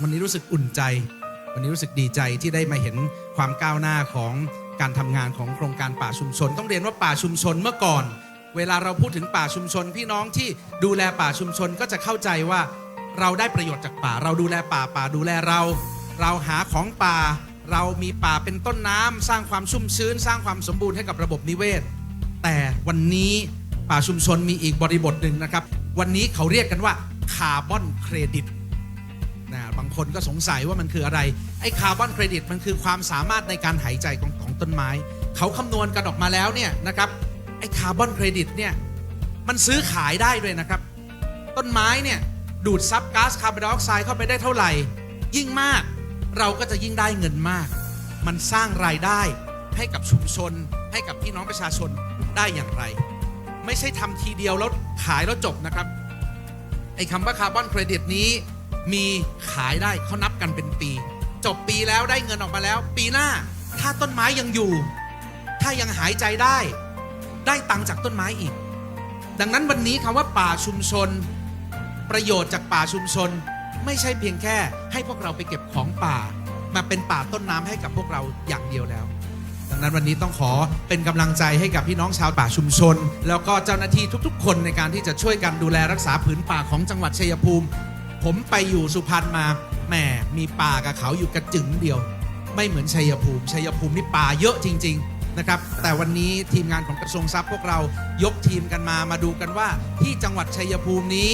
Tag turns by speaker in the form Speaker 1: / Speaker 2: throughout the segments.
Speaker 1: วันนี้รู้สึกอุ่นใจ วันนี้รู้สึกดีใจที่ได้มาเห็นความก้าวหน้าของการทำงานของโครงการป่าชุมชน ต้องเรียนว่าป่าชุมชนเมื่อก่อน เวลาเราพูดถึงป่าชุมชน พี่น้องที่ดูแลป่าชุมชนก็จะเข้าใจว่าเราได้ประโยชน์จากป่า เราดูแลป่าป่าดูแลเรา เราหาของป่า เรามีป่าเป็นต้นน้ำสร้างความชุ่มชื้น สร้างความสมบูรณ์ให้กับระบบนิเวศ แต่วันนี้ป่าชุมชนมีอีกบริบทหนึ่งนะครับ วันนี้เขาเรียกกันว่าคาร์บอนเครดิต คนก็สงสัยว่ามันคืออะไร ไอ้คาร์บอนเครดิตมันคือความสามารถในการหายใจของของต้นไม้ เขาคำนวณกันออกมาแล้วเนี่ยนะครับ ไอ้คาร์บอนเครดิตเนี่ยมันซื้อขายได้ด้วยนะครับ ต้นไม้เนี่ยดูดซับก๊าซคาร์บอนไดออกไซด์เข้าไปได้เท่าไหร่ ยิ่งมากเราก็จะยิ่งได้เงินมาก มันสร้างรายได้ให้กับชุมชน ให้กับพี่น้องประชาชนได้อย่างไร ไม่ใช่ทำทีเดียวแล้วขายแล้วจบนะครับไอ้คำว่าคาร์บอนเครดิตนี้ มีขายได้เขานับกันเป็นปี จบปีแล้วได้เงินออกมาแล้ว ปีหน้าถ้าต้นไม้ยังอยู่ ถ้ายังหายใจได้ ได้ตังค์จากต้นไม้อีก ดังนั้นวันนี้คำว่าป่าชุมชน ประโยชน์จากป่าชุมชน ไม่ใช่เพียงแค่ ให้พวกเราไปเก็บของป่า มาเป็นป่าต้นน้ำให้กับพวกเราอย่างเดียวแล้วดังนั้นวันนี้ต้องขอเป็นกำลังใจให้กับพี่น้องชาวป่าชุมชน แล้วก็เจ้าหน้าที่ทุกๆ คนในการที่จะช่วยกันดูแลรักษาผืนป่าของจังหวัดชัยภูมิ ผมไปอยู่สุพรรณมาแหมมีป่ากับเขาอยู่กระจึงเดียว ไม่เหมือนชัยภูมิชัยภูมินี่ป่าเยอะจริง ๆนะครับ แต่วันนี้ทีมงานของกระทรวงทรัพย์พวกเรายกทีมกันมามาดูกันว่า ที่จังหวัดชัยภูมินี้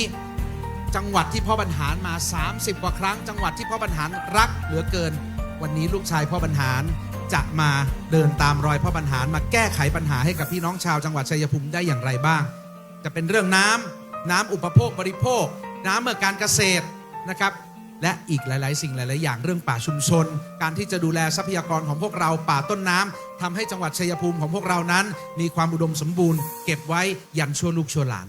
Speaker 1: จังหวัดที่พ่อบรรหารมา 30 กว่าครั้ง จังหวัดที่พ่อบรรหารรักเหลือเกิน วันนี้ลูกชายพ่อบรรหารจะมาเดินตามรอยพ่อบรรหารมาแก้ไขปัญหาให้กับพี่น้องชาวจังหวัดชัยภูมิได้อย่างไรบ้าง จะเป็นเรื่องน้ำน้ำอุปโภคบริโภค น้ำเมื่อการเกษตรนะครับและอีกหลาย ๆ สิ่งหลาย ๆ อย่างเรื่องป่าชุมชน การที่จะดูแลทรัพยากรของพวกเราป่าต้นน้ำทำให้จังหวัดชัยภูมิของพวกเรานั้น มีความอุดมสมบูรณ์ เก็บไว้ยันชั่วลูกชั่วหลาน